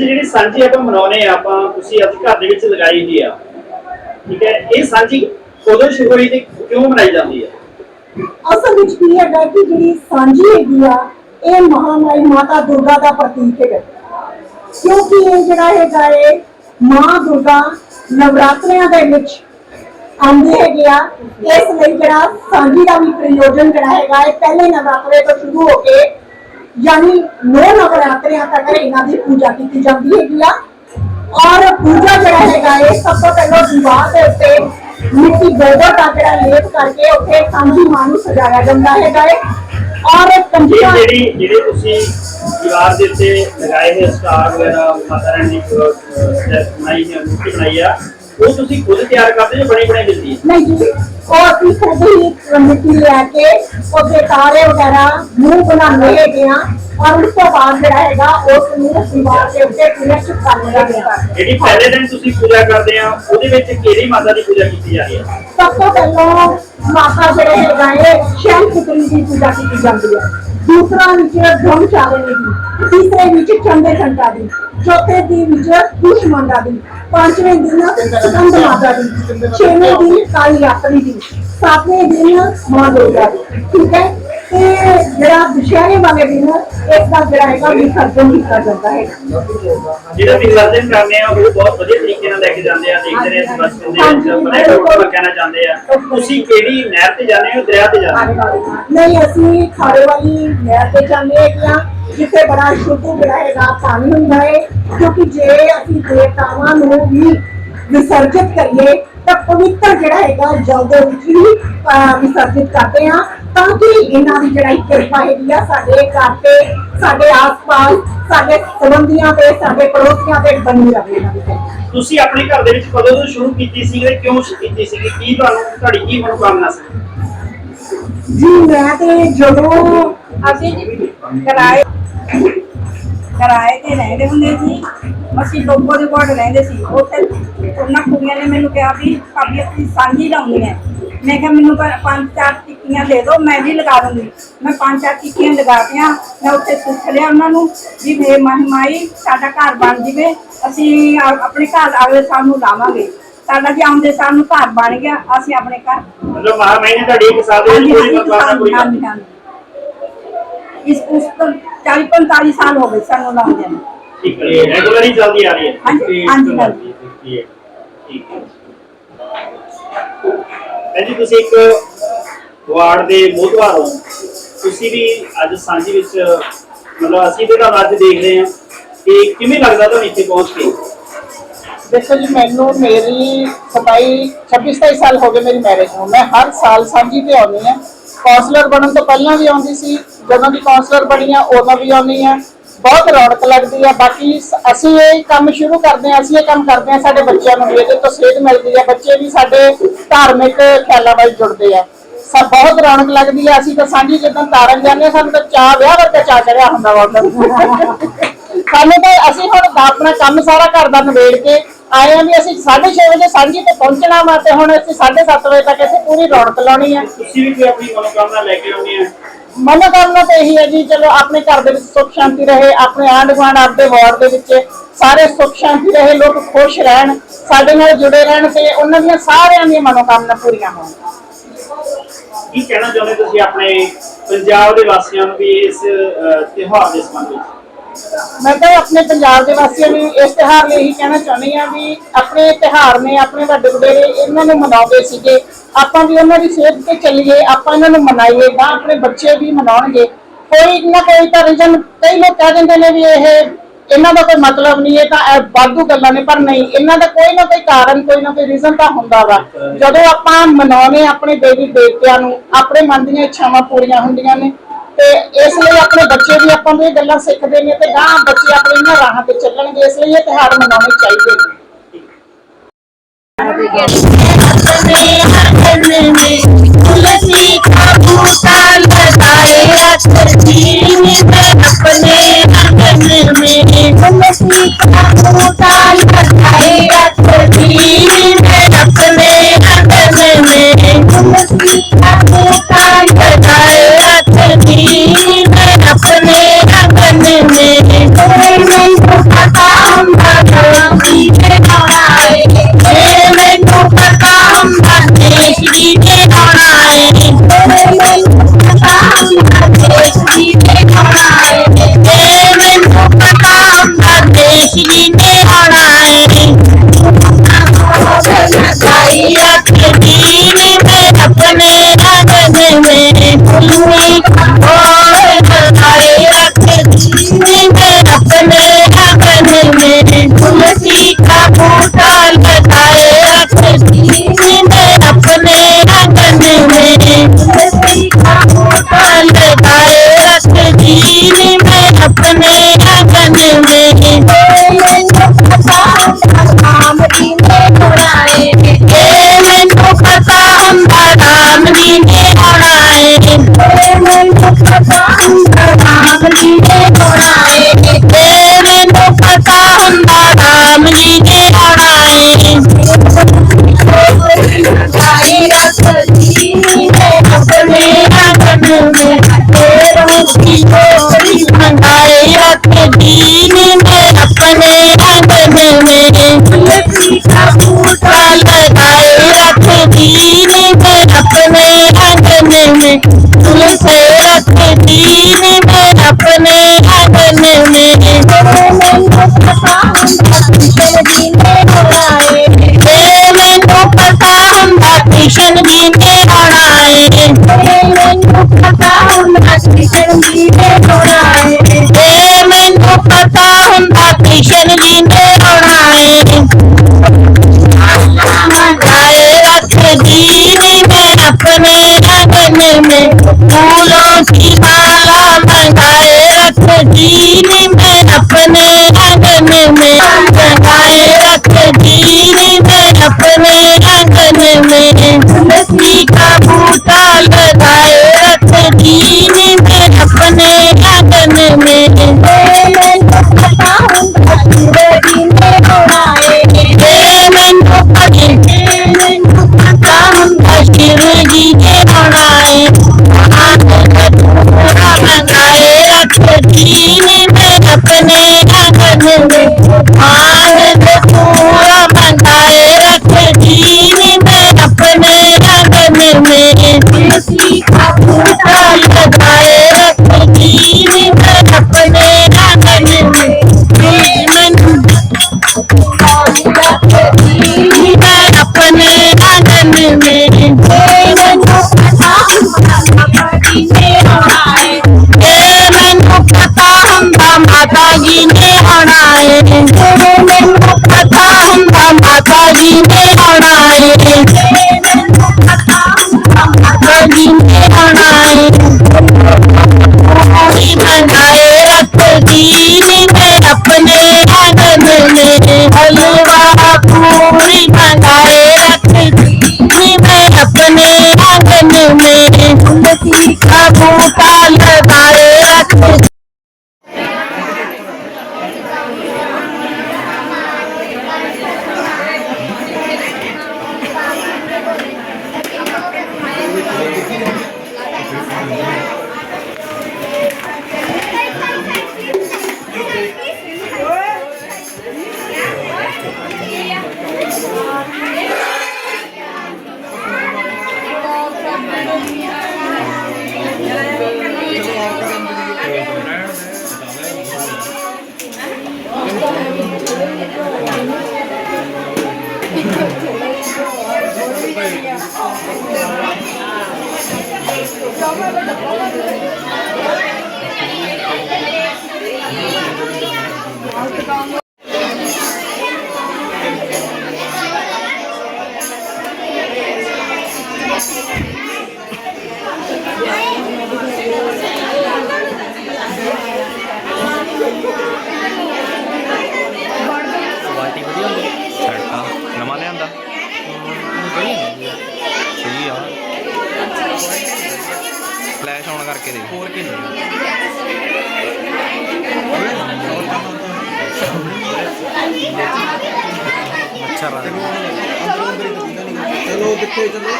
ਜੀ ਜਿਹੜੀ ਸਾਂਝੀ ਆਪਾਂ ਮਨਾਉਨੇ ਆ ਆਪਾਂ ਤੁਸੀਂ ਆਪਣੇ ਘਰ ਦੇ ਵਿੱਚ ਲਗਾਈ ਹੋਈ ਆ। ਠੀਕ ਹੈ? ਇਹ ਸਾਂਝੀ ਕਦੋਂ ਸ਼ੁਰੂ ਹੋਈ ਤੇ ਕਿਉਂ ਮਨਾਈ ਜਾਂਦੀ ਹੈ ਅਸਲ ਵਿੱਚ ਕੀ ਹੈਗਾ ਕਿ ਜਿਹੜੀ ਸਾਂਝੀ ਹੈਗੀ ਆ, ਇਹ ਮਹਾਮਾਈ ਮਾਤਾ ਦੁਰਗਾ ਦਾ ਪ੍ਰਤੀਕ ਹੈਗਾ। ਕਿਉਂਕਿ ਇਹ ਜਿਹੜਾ ਹੈਗਾ ਹੈ ਮਾਂ ਦੁਰਗਾ ਨਵਰਾਤਰਿਆਂ ਦੇ ਵਿੱਚ ਆਉਂਦੇ ਹੈਗੇ ਆ। ਇਸ ਲਈ ਜਿਹੜਾ ਸਾਂਝੀ ਦਾ ਵੀ ਪ੍ਰਯੋਜਨ ਜਿਹੜਾ ਹੈਗਾ ਹੈ ਪਹਿਲੇ ਨਵਰਾਤਰੇ ਤੋਂ ਸ਼ੁਰੂ ਹੋ ਕੇ ਯਾਨੀ ਨੌ ਨਵਰਾਤਰਿਆਂ ਤੱਕ ਇਹਨਾਂ ਦੀ ਪੂਜਾ ਕੀਤੀ ਜਾਂਦੀ ਹੈਗੀ ਆ। ਔਰ ਪੂਜਾ ਜਿਹੜਾ ਹੈਗਾ ਹੈ ਸਭ ਤੋਂ ਪਹਿਲਾਂ ਦੀਵਾਰ ਦੇ ਉੱਤੇ ਮਿੱਟੀ ਗੋਬਰ ਦਾ ਜਿਹੜਾ ਲੇਪ ਕਰਕੇ ਉੱਥੇ ਸਾਂਝੀ ਮਾਂ ਨੂੰ ਸਜਾਇਆ ਜਾਂਦਾ ਹੈਗਾ ਹੈ ਔਰ ਕੰਜੀਆਂ ਜਿਹੜੀ ਜਿਹੜੇ ਤੁਸੀਂ ਦੀਵਾਰ ਦੇ ਉੱਤੇ ਲਗਾਏ ਹੋਏ ਸਟਾਰ ਵਗੈਰਾ, ਮਾਤਾ ਰਾਣੀ ਦੀ ਸਟੈਪ ਬਣਾਈ ਹੈ ਮੂਰਤੀ ਬਣਾਈ ਆ ਉਹ ਤੁਸੀਂ ਖੁਦ ਤਿਆਰ ਕਰਦੇ ਹੋ ਬਣੀ ਬਣਾਈ ਮਿਲਦੀ ਹੈ? ਨਹੀਂ ਜੀ ਉਹ ਅਸੀਂ ਖੁਦ ਹੀ ਮਿੱਟੀ ਲੈ ਕੇ ਉਹਦੇ ਤਾਰੇ ਵਗੈਰਾ ਮੂੰਹ ਬਣਾਉਂਦੇ ਹੈਗੇ ਆ ਔਰ ਉਸ ਤੋਂ ਬਾਅਦ ਜਿਹੜਾ ਹੈਗਾ ਉਸ ਨੂੰ ਦੀਵਾਰ ਦੇ ਉੱਤੇ ਪੂਰਾ ਚਿਪਕਾ ਲਿਆ ਗਿਆ। ਜਿਹੜੀ ਪਹਿਲੇ ਦਿਨ ਤੁਸੀਂ ਪੂਜਾ ਕਰਦੇ ਆ ਉਹਦੇ ਵਿੱਚ ਕਿਹੜੀ ਮਾਤਾ ਦੀ ਪੂਜਾ ਕੀਤੀ ਜਾ ਰਹੀ ਹੈ? ਸਭ ਤੋਂ ਪਹਿਲਾਂ ਮਾਤਾ ਜਿਹੜੇ ਹੈਗਾ ਹੈ ਸ਼ੈਲ ਪੁੱਤਰੀ ਦੀ ਪੂਜਾ ਕੀਤੀ ਜਾਂਦੀ ਹੈ। ਦੂਸਰਾ ਵਿੱਚ ਧਰਮ ਚਾਲੇ ਦੀ ਤੀਸਰੇ ਵਿੱਚ ਚੰਦੇ ਘੰਟਾ ਦੀ ਚੌਥੇ ਦੀ ਵਿੱਚ ਦੁਸ਼ਮੰਡਾ ਦੀ ਪੰਜਵੇਂ ਦਿਨ ਸਕੰਦ ਮਾਤਾ ਦੀ ਛੇਵੇਂ ਦਿਨ ਕਾਲੀ ਯਾਤਰੀ ਦੀ। ਸੱਤਵੇਂ ਦਿਨ ਮਾਂ ਦੁਰਗਾ ਦੀ ਠੀਕ ਹੈ? ਤੇ ਜਿਹੜਾ ਦੁਸ਼ਹਿਰੇ ਵਾਲੇ ਦਿਨ ਇਸ ਦਾ ਜਿਹੜਾ ਹੈਗਾ ਵਿਸਰਜਨ ਕੀਤਾ ਜਾਂਦਾ ਹੈ। ਜਿਹੜਾ ਵਿਸਰਜਨ ਕਰਦੇ ਆ ਉਹ ਬਹੁਤ ਵਧੀਆ ਤਰੀਕੇ ਨਾਲ ਲੈ ਕੇ ਜਾਂਦੇ ਆ ਦੇਖਦੇ ਨੇ ਅਸੀਂ ਬਚਪਨ ਦੇ ਵਿੱਚ ਬੜੇ ਲੋਕ ਕਹਿਣਾ ਚਾਹੁੰਦੇ ਆ ਤੁਸੀਂ ਕਿਹੜੀ ਨਹਿਰ ਤੇ ਜਾਂਦੇ ਹੋ ਦਰਿਆ ਤੇ ਜਾਂਦੇ ਹੋ? ਨਹੀਂ ਅਸੀਂ ਖਾੜੇ ਵਾਲੀ ਨਹਿਰ ਤੇ ਜਾਂਦੇ ਹੈਗੇ ਹਾਂ ਜਿੱਥੇ ਬੜਾ ਸ਼ੁੱਧ ਹੈਗਾ ਪਾਣੀ ਹੁੰਦਾ ਹੈ ਕਿਉਂਕਿ ਜੇ ਅਸੀਂ ਦੇਵਤਾਵਾਂ ਨੂੰ ਵੀ ਵਿਸਰਜਿਤ ਕਰੀਏ ਤਾਂ ਪਵਿੱਤਰ ਜਿਹੜਾ ਹੈਗਾ ਜਲ ਦੇ ਵਿੱਚ ਹੀ ਵਿਸਰਜਿਤ ਕਰਦੇ ਹਾਂ ਤਾਂ ਕਿ ਇਹਨਾਂ ਦੀ ਜਿਹੜੀ ਕਿਰਪਾ ਹੈਗੀ ਆ ਸਾਡੇ ਘਰ ਤੇ ਸਾਡੇ ਆਸ-ਪਾਸ ਸਾਡੇ ਸੰਬੰਧੀਆਂ ਤੇ ਸਾਡੇ ਪੜੋਸੀਆਂ ਤੇ ਬਣੀ ਰਹੇ ਇਹਨਾਂ ਦੀ। ਤੁਸੀਂ ਆਪਣੇ ਘਰ ਦੇ ਵਿੱਚ ਕਦੋਂ ਤੋਂ ਸ਼ੁਰੂ ਕੀਤੀ ਸੀ ਤੇ ਕਿਉਂ ਕੀਤੀ ਸੀ ਕੀ ਤੁਹਾਨੂੰ ਤੁਹਾਡੀ ਕੀ ਮਨੋਕਾਮਨਾ ਸੀ ਜੀ ਮੈਂ ਤੇ ਜਦੋਂ ਅਸੀਂ ਕਿਰਾਏ ਕਿਰਾਏ ਤੇ ਰਹਿੰਦੇ ਹੁੰਦੇ ਸੀ। ਅਸੀਂ ਲੋਕੋ ਦੇ ਕੋਲ ਰਹਿੰਦੇ ਸੀ। ਉੱਥੇ ਉਹਨਾਂ ਕੁੜੀਆਂ ਨੇ ਮੈਨੂੰ ਕਿਹਾ ਵੀ ਭਾਬੀ ਅਸੀਂ ਸਾਂਝੀ ਲਾਉਣੀ ਹੈ। ਮੈਂ ਕਿਹਾ ਮੈਨੂੰ ਪੰਜ ਚਾਰ ਟਿੱਕੀਆਂ ਦੇ ਦਿਓ ਮੈਂ ਵੀ ਲਗਾ ਦੂੰਗੀ। ਮੈਂ ਪੰਜ ਚਾਰ ਟਿੱਕੀਆਂ ਲਗਾਤੀਆਂ ਮੈਂ ਉੱਥੇ ਸੁੱਖ ਲਿਆ ਉਹਨਾਂ ਨੂੰ ਵੀ ਵੇ ਮਾਈ ਸਾਡਾ ਘਰ ਬਣ ਜਵੇ। ਅਸੀਂ ਆਪਣੇ ਘਰ ਅਗਲੇ ਸਾਲ ਨੂੰ ਲਾਵਾਂਗੇ। ਸਾਡਾ ਜੀ ਆਉਂਦੇ ਸਾਲ ਨੂੰ ਘਰ ਬਣ ਗਿਆ। ਅਸੀਂ ਆਪਣੇ ਘਰ ਮਤਲਬ ਮਹਾਮਾਈ ਨੇ ਤੁਹਾਡੀ ਇੱਕ ਸਾਲ ਦੇ ਵਿੱਚ ਹਾਂਜੀ ਪੂਰੀ ਹਾਂਜੀ ਮਨੋਕਾਮਨਾ ਪੂਰੀ ਕਰ ਹਾਂਜੀ ਦਿੱਤੀ ਹਾਂਜੀ ਇਸ ਉਸ ਤੋਂ 40 45 ਸਾਲ ਹੋ ਗਏ ਸਾਨੂੰ ਲਾਉਂਦੇ ਨੂੰ ਠੀਕ ਹੈ ਰੈਗੂਲਰ ਹੀ ਚੱਲਦੀ ਆ ਰਹੀ ਹੈ। ਹਾਂਜੀ, ਹਾਂਜੀ, ਹਾਂਜੀ। ਠੀਕ ਹੈ। ਭੈਣ ਜੀ ਤੁਸੀਂ ਇੱਕ ਵਾਰਡ ਦੇ ਮੋਹਤਵਾਰ ਹੋ। ਤੁਸੀਂ ਵੀ ਅੱਜ ਸਾਂਝੀ ਵਿੱਚ ਮਤਲਬ ਅਸੀਂ ਤੇ ਤੁਹਾਨੂੰ ਅੱਜ ਦੇਖਦੇ ਹਾਂ ਕਿ ਕਿਵੇਂ ਲੱਗਦਾ ਤੁਹਾਨੂੰ ਇੱਥੇ ਪਹੁੰਚ ਕੇ? ਦੇਖੋ ਜੀ ਮੈਨੂੰ ਮੇਰੀ ਸਤਾਈ 26 27 ਸਾਲ ਹੋ ਗਏ ਮੇਰੀ ਮੈਰਿਜ ਨੂੰ। ਮੈਂ ਹਰ ਸਾਲ ਸਾਂਝੀ ਤੇ ਆਉਂਦੀ ਹਾਂ। ਕਾਉਂਸਲਰ ਬਣਨ ਤੋਂ ਪਹਿਲਾਂ ਵੀ ਆਉਂਦੀ ਸੀ, ਜਦੋਂ ਵੀ ਕਾਉਂਸਲਰ ਬਣੀ ਆ, ਉਦੋਂ ਵੀ ਆਉਂਦੀ ਹਾਂ ਬਹੁਤ ਰੌਣਕ ਲੱਗਦੀ ਆ, ਬਾਕੀ ਅਸੀਂ ਇਹ ਕੰਮ ਸ਼ੁਰੂ ਕਰਦੇ ਹਾਂ ਅਸੀਂ ਇਹ ਕੰਮ ਕਰਦੇ ਹਾਂ ਸਾਡੇ ਬੱਚਿਆਂ ਨੂੰ ਵੀ, ਇਹਦੇ ਤੋਂ ਸੇਧ ਮਿਲਦੀ ਆ, ਬੱਚੇ ਵੀ ਸਾਡੇ ਧਾਰਮਿਕ ਖਿਆਲਾਂ ਨਾਲ ਜੁੜਦੇ ਆ ਸਭ ਬਹੁਤ ਰੌਣਕ ਲੱਗਦੀ ਆ, ਅਸੀਂ ਤਾਂ ਸਾਂਝੀ ਜਦੋਂ ਤਾਰਨ ਜਾਂਦੇ ਹਾਂ ਸਾਨੂੰ ਤਾਂ ਚਾਹ ਵਿਆਹ ਵਰਗਾ ਚਾਹ ਚੜਿਆ ਹੁੰਦਾ ਵਾ ਉਦੋਂ। ਸਾਨੂੰ ਤਾਂ ਅਸੀਂ ਹੁਣ ਆਪਣਾ ਕੰਮ ਸਾਰਾ ਘਰ ਦਾ ਨਿਬੇੜ ਕੇ ਆਏ ਆ ਵੀ ਅਸੀਂ 6:30 ਵਜੇ ਸਾਂਝੀ ਤੇ ਪਹੁੰਚਣਾ ਵਾ ਤੇ ਹੁਣ ਅਸੀਂ 7:30 ਵਜੇ ਤੱਕ ਇੱਥੇ ਪੂਰੀ ਰੌਣਕ ਲਾਉਣੀ ਆ। ਤੁਸੀਂ ਵੀ ਕੋਈ ਆਪਣੀ ਮਨੋਕਾਮਨਾ ਲੈ ਕੇ ਆਉਂਦੇ ਆ? ਮਨੋਕਾਮਨਾ ਤਾਂ ਇਹੀ ਹੈ ਜੀ ਚਲੋ ਆਪਣੇ ਘਰ ਦੇ ਵਿੱਚ ਸੁੱਖ ਸ਼ਾਂਤੀ ਰਹੇ ਆਪਣੇ ਆਂਢ ਗੁਆਂਢ ਆਪਦੇ ਵਾਰਡ ਦੇ ਵਿੱਚ ਸਾਰੇ ਸੁੱਖ ਸ਼ਾਂਤੀ ਰਹੇ ਲੋਕ ਖੁਸ਼ ਰਹਿਣ ਸਾਡੇ ਨਾਲ ਜੁੜੇ ਰਹਿਣ ਤੇ ਉਹਨਾਂ ਦੀਆਂ ਸਾਰਿਆਂ ਦੀਆਂ ਮਨੋਕਾਮਨਾ ਪੂਰੀਆਂ ਹੋਣ। ਕੀ ਕਹਿਣਾ ਚਾਹੁੰਦੇ ਤੁਸੀਂ ਆਪਣੇ ਪੰਜਾਬ ਦੇ ਵਾਸੀਆਂ ਨੂੰ ਵੀ ਇਸ ਤਿਉਹਾਰ ਦੇ ਸੰਬੰਧ ਵਿੱਚ? ਮੈਂ ਤਾਂ ਆਪਣੇ ਪੰਜਾਬ ਦੇ ਵਾਸੀਆਂ ਨੂੰ ਇਸ ਤਿਉਹਾਰ ਲਈ ਇਹੀ ਕਹਿਣਾ ਚਾਹੁੰਦੀ ਆ ਵੀ ਆਪਣੇ ਤਿਉਹਾਰ ਨੇ, ਆਪਣੇ ਵੱਡੇ ਵਡੇਰੇ ਇਹਨਾਂ ਨੂੰ ਮਨਾਉਂਦੇ ਸੀਗੇ। ਆਪਾਂ ਵੀ ਉਹਨਾਂ ਦੀ ਸਿਹਤ ਤੇ ਚੱਲੀਏ, ਆਪਾਂ ਇਹਨਾਂ ਨੂੰ ਮਨਾਈਏ ਤਾਂ ਆਪਣੇ ਬੱਚੇ ਵੀ ਮਨਾਉਣਗੇ। ਕੋਈ ਨਾ ਕੋਈ ਤਾਂ ਰੀਜ਼ਨ ਕਈ ਲੋਕ ਕਹਿ ਦਿੰਦੇ ਨੇ ਵੀ ਇਹ, ਇਹਨਾਂ ਦਾ ਕੋਈ ਮਤਲਬ ਨਹੀਂ, ਇਹ ਤਾਂ ਇਹ ਵਾਧੂ ਗੱਲਾਂ ਨੇ, ਪਰ ਨਹੀਂ, ਇਹਨਾਂ ਦਾ ਕੋਈ ਨਾ ਕੋਈ ਕਾਰਨ, ਕੋਈ ਨਾ ਕੋਈ ਰੀਜ਼ਨ ਤਾਂ ਹੁੰਦਾ ਵਾ। ਜਦੋਂ ਆਪਾਂ ਮਨਾਉਨੇ ਆਪਣੇ ਦੇਵੀ ਦੇਵਤਿਆਂ ਨੂੰ, ਆਪਣੇ ਮਨ ਦੀਆਂ ਇੱਛਾਵਾਂ ਪੂਰੀਆਂ ਹੁੰਦੀਆਂ ਨੇ ਤੇ ਇਸ ਲਈ ਆਪਣੇ ਬੱਚੇ ਵੀ ਆਪਾਂ ਨੂੰ ਇਹ ਗੱਲਾਂ ਸਿੱਖਦੇ ਨੇ ਤੇ ਗਾਂ ਬੱਚੇ ਆਪਣੇ ਇਹਨਾਂ ਰਾਹਾਂ ਤੇ ਚੱਲਣਗੇ ਇਸ ਲਈ ਇਹ ਤਿਉਹਾਰ ਮਨਾਉਣੇ ਚਾਹੀਦੇ ਨੇ तुलसी का बूटा लगाए रखी मैं अपने आंगन में ਕ੍ਰਿਸ਼ਨ ਜੀ ਨੇ ਰੋਣਾ ਏ ਜੇ ਮੈਨੂੰ ਪਤਾ ਹੁੰਦਾ ਕ੍ਰਿਸ਼ਨ ਜੀ ਨੇ ਰੋਣਾ ਏ ਮੰਗਾਏ ਰੱਖਦੀ ਨੀ ਮੈਂ ਆਪਣੇ ਅੰਗਨ ਮੇ ਫੂਲੋਂ ਕੀ ਮਾਲਾ ਮੰਗਾਏ ਰੱਖਦੀ ਨੀ ਮੈਂ ਆਪਣੇ ਅੰਗਨ ਮੇ ਮੰਗਾਏ ਰੱਖਦੀ ਨੀ ਮੈਂ ਆਪਣੇ ਅੰਗਨ ਮੇ Artık anladım. ਕਿੱਥੇ ਚੱਲੇ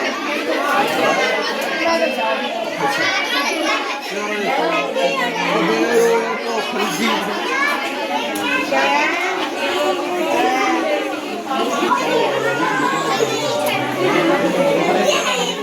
Thank.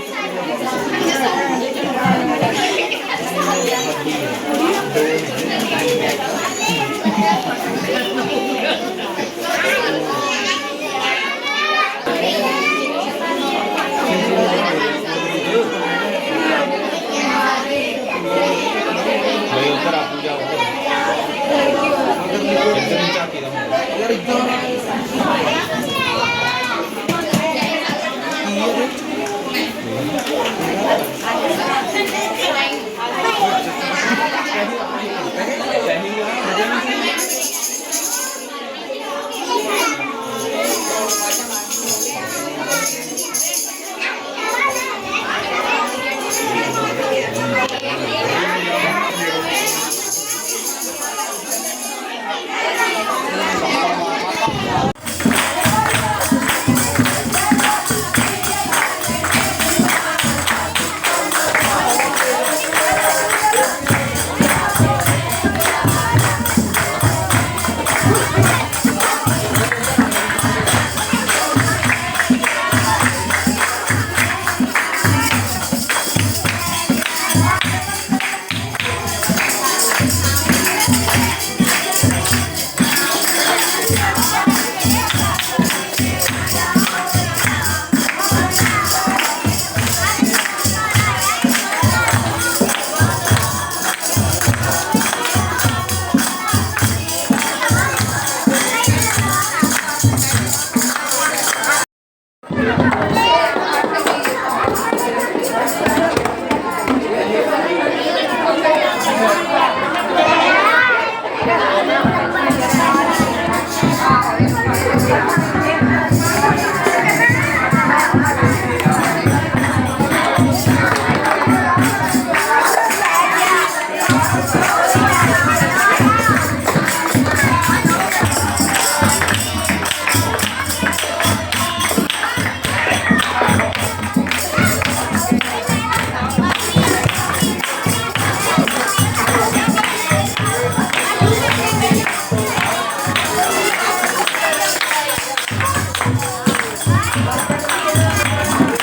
Obrigada.